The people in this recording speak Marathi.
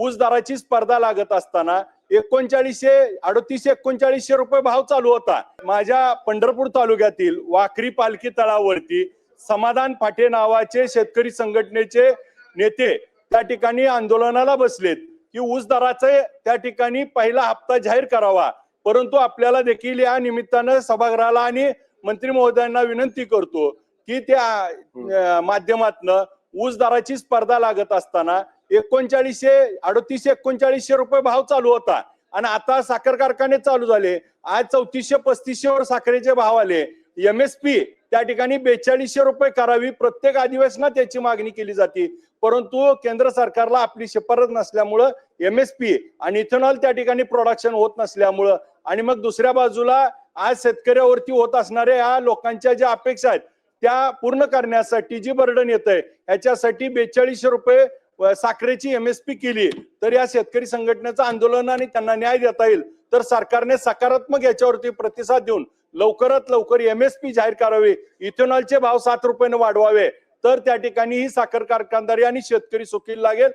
ऊसदाराची स्पर्धा लागत असताना एकोणचाळीसशे अडतीस एकोणचाळीसशे रुपये भाव चालू होता. माझ्या पंढरपूर तालुक्यातील वाकरी पालखी तळावरती समाधान फाटे नावाचे शेतकरी संघटनेचे नेते त्या ठिकाणी आंदोलनाला बसलेत की ऊस दराचे त्या ठिकाणी पहिला हप्ता जाहीर करावा. परंतु आपल्याला देखील या निमित्तानं सभागृहाला आणि मंत्री महोदयांना विनंती करतो की त्या माध्यमातनं ऊस दराची स्पर्धा लागत असताना एकोणचाळीसशे अडतीस एकोणचाळीसशे रुपये भाव चालू होता. आणि आता साखर कारखाने चालू झाले. आज चौतीसशे पस्तीसशे वर साखरेचे भाव आले. एमएसपी त्या ठिकाणी बेचाळीसशे रुपये करावी. प्रत्येक अधिवेशनात त्याची मागणी केली जाते. परंतु केंद्र सरकारला आपली शिफारस नसल्यामुळं एम एस पी आणि इथेनॉल त्या ठिकाणी प्रोडक्शन होत नसल्यामुळं आणि मग दुसऱ्या बाजूला आज शेतकऱ्यावरती होत असणाऱ्या या लोकांच्या ज्या अपेक्षा आहेत त्या पूर्ण करण्यासाठी जी बर्डन येत आहे ह्याच्यासाठी बेचाळीसशे रुपये साखरेची एमएसपी केली तर या शेतकरी संघटनेचं आंदोलन आणि त्यांना न्याय देता येईल. तर सरकारने सकारात्मक याच्यावरती प्रतिसाद देऊन लवकरात लवकर एमएसपी जाहीर करावे. इथेनॉलचे भाव सात रुपयाने वाढवावे. तर त्या ठिकाणी ही साखर कारखानदारी आणि शेतकरी सुखी लागेल.